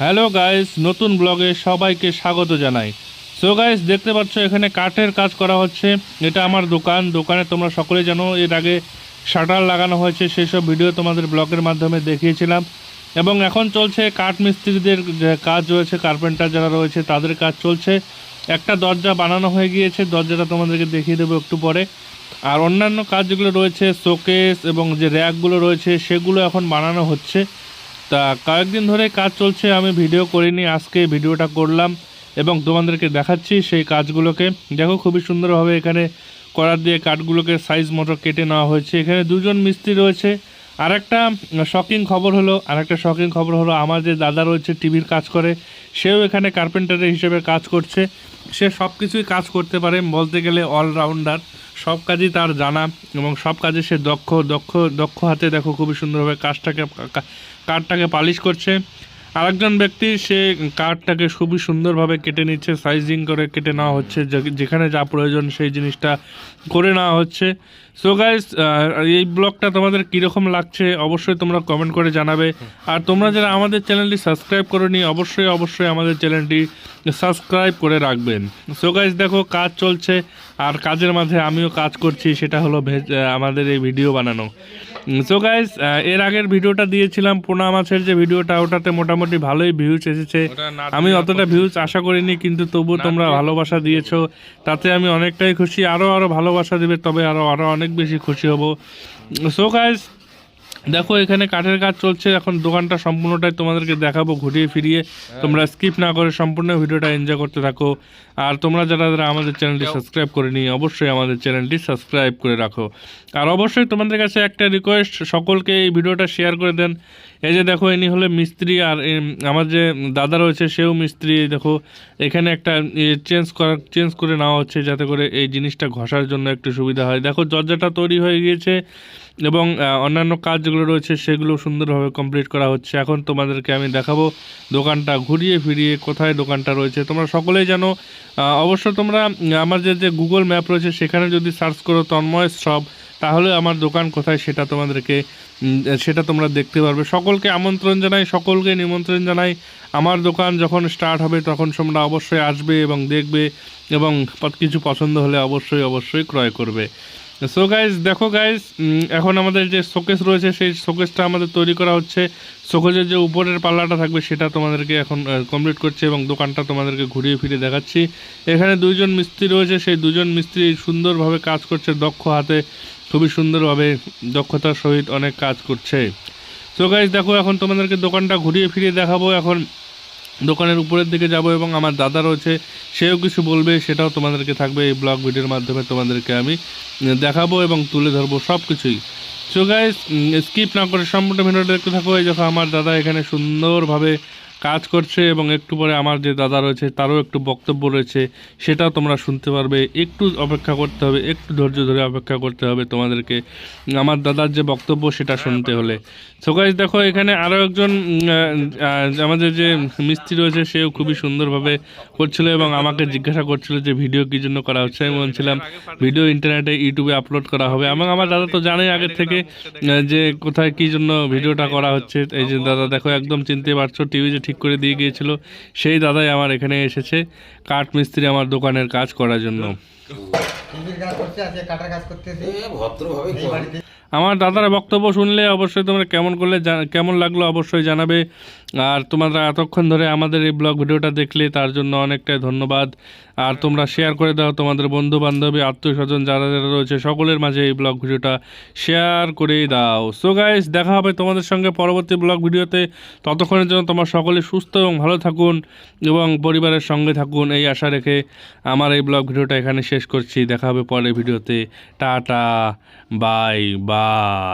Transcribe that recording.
Hello guys, নতুন ব্লগে সবাইকে স্বাগত জানাই। সো গাইস দেখতে পাচ্ছ, এখানে কাঠের কাজ করা হচ্ছে। এটা আমার দোকান। দোকানে তোমরা সকলে জানো, এর আগে শাটার লাগানো হয়েছে সেই সব ভিডিও তোমাদের ব্লগের মাধ্যমে দেখিয়েছিলাম। এবং এখন চলছে কাঠ মিস্ত্রিদের কাজ রয়েছে, কার্পেন্টার যারা রয়েছে, তাদের কাজ চলছে। একটা দরজা বানানো হয়ে গিয়েছে, দরজাটা তোমাদেরকে দেখিয়ে দেবো একটু পরে। আর অন্যান্য কাজ যেগুলো রয়েছে, শোকেস এবং যে র্যাকগুলো রয়েছে, সেগুলো এখন বানানো হচ্ছে। তা কয়েকদিন ধরে কাজ চলছে, আমি ভিডিও করিনি, আজকে ভিডিওটা করলাম এবং তোমাদেরকে দেখাচ্ছি সেই কাজগুলোকে। দেখো খুবই সুন্দরভাবে এখানে করার দিয়ে কাঠগুলোকে সাইজ মতো কেটে নেওয়া হয়েছে। এখানে দুজন মিস্ত্রি রয়েছে। আর একটা শকিং খবর হলো আর একটা শকিং খবর হলো, আমার যে দাদা রয়েছে, টিভির কাজ করে, সেও এখানে কার্পেন্টারের হিসেবে কাজ করছে। সে সব কিছুই কাজ করতে পারে বলতে গেলে অলরাউন্ডার সব কাজই তার জানা এবং সব কাজে সে দক্ষ দক্ষ দক্ষ হাতে দেখো খুবই সুন্দরভাবে কাজটাকে কারটাকে পালিশ করছে। আরেকজন ব্যক্তি, সে কাঠটাকে খুবই সুন্দরভাবে কেটে নিচ্ছে সাইজিং করে কেটে নেওয়া হচ্ছে যেখানে যা প্রয়োজন সেই জিনিসটা করে নেওয়া হচ্ছে। সো গাইজ এই ব্লগটা তোমাদের কীরকম লাগছে অবশ্যই তোমরা কমেন্ট করে জানাবে। আর তোমরা যারা আমাদের চ্যানেলটি সাবস্ক্রাইব করোনি, অবশ্যই অবশ্যই আমাদের চ্যানেলটি সাবস্ক্রাইব করে রাখবেন। সো গাইজ দেখো, কাজ চলছে, আর কাজের মাঝে আমিও কাজ করছি, সেটা হলো আমাদের এই ভিডিও বানানো। সো গাইস এর আগের ভিডিওটা দিয়েছিলাম পোনা মাছের যে ভিডিওটা ওটাতে মোটামুটি ভালোই ভিউজ এসেছে। আমি অতটা ভিউজ আশা করিনি কিন্তু তবুও তোমরা ভালোবাসা দিয়েছ। তাতে আমি অনেকটাই খুশি আরও আরও ভালোবাসা দেবে তবে আরও আরও অনেক বেশি খুশি হব। সো গাইস দেখো এখানে কাঠের কাজ চলছে। এখন দোকানটা সম্পূর্ণটাই তোমাদেরকে দেখাবো ঘুরিয়ে ফিরিয়ে। তোমরা স্কিপ না করে সম্পূর্ণ ভিডিওটা এনজয় করতে থাকো। আর তোমরা যারা যারা আমাদের চ্যানেলটি সাবস্ক্রাইব করে নি অবশ্যই আমাদের চ্যানেলটি সাবস্ক্রাইব করে রাখো। আর অবশ্যই তোমাদের কাছে একটা রিকোয়েস্ট সকলকে এই ভিডিওটা শেয়ার করে দেন। এই যে দেখো ইনি হলে মিস্ত্রি আর আমার যে দাদা রয়েছে সেও মিস্ত্রি। দেখো এখানে একটা চেঞ্জ করা চেঞ্জ করে নেওয়া হচ্ছে যাতে করে এই জিনিসটা ঘষার জন্য একটু সুবিধা হয়। দেখো দরজাটা তৈরি হয়ে গিয়েছে। এবং অন্যান্য কাজ যেগুলো রয়েছে সেগুলো সুন্দরভাবে কমপ্লিট করা হচ্ছে। এখন তোমাদেরকে আমি দেখাবো দোকানটা ঘুরিয়ে ফিরিয়ে কোথায় দোকানটা রয়েছে। তোমরা সকলেই জানো অবশ্য তোমরা আমার যে যে গুগল ম্যাপ রয়েছে সেখানে যদি সার্চ করো তন্ময় সব তাহলে আমার দোকান কোথায় সেটা তোমাদেরকে সেটা তোমরা দেখতে পারবে। সকলকে আমন্ত্রণ জানাই, সকলকে নিমন্ত্রণ জানাই। আমার দোকান যখন স্টার্ট হবে তখন তোমরা অবশ্যই আসবে এবং দেখবে এবং কিছু পছন্দ হলে অবশ্যই অবশ্যই ক্রয় করবে। সো গাইজ দেখো গাইজ এখন আমাদের যে শোকেস রয়েছে, সেই শোকেসটা আমাদের তৈরি করা হচ্ছে। শোকেসের যে উপরের পাল্লাটা থাকবে, সেটা তোমাদেরকে এখন কমপ্লিট করছে এবং দোকানটা তোমাদেরকে ঘুরিয়ে ফিরে দেখাচ্ছি। এখানে দুইজন মিস্ত্রি রয়েছে, সেই দুজন মিস্ত্রি সুন্দরভাবে কাজ করছে, দক্ষ হাতে, খুবই সুন্দরভাবে দক্ষতার সহিত অনেক কাজ করছে। সো গাইজ দেখো, এখন তোমাদেরকে দোকানটা ঘুরিয়ে ফিরিয়ে দেখাবো। এখন দোকানের উপরের দিকে যাব এবং আমার দাদা রয়েছে, সেও কিছু বলবে, সেটাও তোমাদেরকে থাকবে এই ব্লগ ভিডিওর মাধ্যমে তোমাদেরকে আমি দেখাবো এবং তুলে ধরবো সব কিছুই সো গাইজ স্কিপ না করে সম্পূর্ণ ভিডিওটা দেখতে থাকো। এই দেখো আমার দাদা এখানে সুন্দরভাবে কাজ করছে এবং একটু পরে আমার যে দাদা রয়েছে, তারও একটু বক্তব্য রয়েছে, সেটাও তোমরা শুনতে পারবে। একটু অপেক্ষা করতে হবে, একটু ধৈর্য ধরে অপেক্ষা করতে হবে তোমাদেরকে। আমার দাদার যে বক্তব্য, সেটা শুনতে হলে। সো দেখো, এখানে আরও একজন আমাদের যে মিস্ত্রি রয়েছে, সেও খুবই সুন্দরভাবে করছিল এবং আমাকে জিজ্ঞাসা করছিল যে ভিডিও কী জন্য করা হচ্ছে। আমি বলছিলাম, ভিডিও ইন্টারনেটে, ইউটিউবে আপলোড করা হবে। এবং আমার দাদা তো জানে আগের থেকে যে কোথায় কী জন্য ভিডিওটা করা হচ্ছে। এই যে দাদা, দেখো, একদম চিনতে পারছ, টিভি যে ঠিক করে দিয়ে গিয়েছিল। সেই দাদাই আমার এখানে এসেছে। কাঠ মিস্ত্রি আমার দোকানের কাজ করার জন্য। আমার দাদার বক্তব্য শুনলে অবশ্যই তোমরা কেমন করলে কেমন লাগল অবশ্যই জানাবে। আর তোমরা এতক্ষণ ধরে আমাদের এই ব্লগ ভিডিওটা দেখলে, তার জন্য অনেকটাই ধন্যবাদ। আর তোমরা শেয়ার করে দাও তোমাদের বন্ধু বান্ধবী আত্মীয় স্বজন যারা যারা রয়েছে, সকলের মাঝে এই ব্লগ ভিডিওটা শেয়ার করে দাও। সো গাইস দেখা হবে তোমাদের সঙ্গে পরবর্তী ব্লগ ভিডিওতে। ততক্ষণের জন্য তোমার সকলে সুস্থ এবং ভালো থাকুন এবং পরিবারের সঙ্গে থাকুন, এই আশা রেখে আমার এই ব্লগ ভিডিওটা এখানে শেষ করছি দেখা হবে পরের ভিডিওতে। Tata bye bye.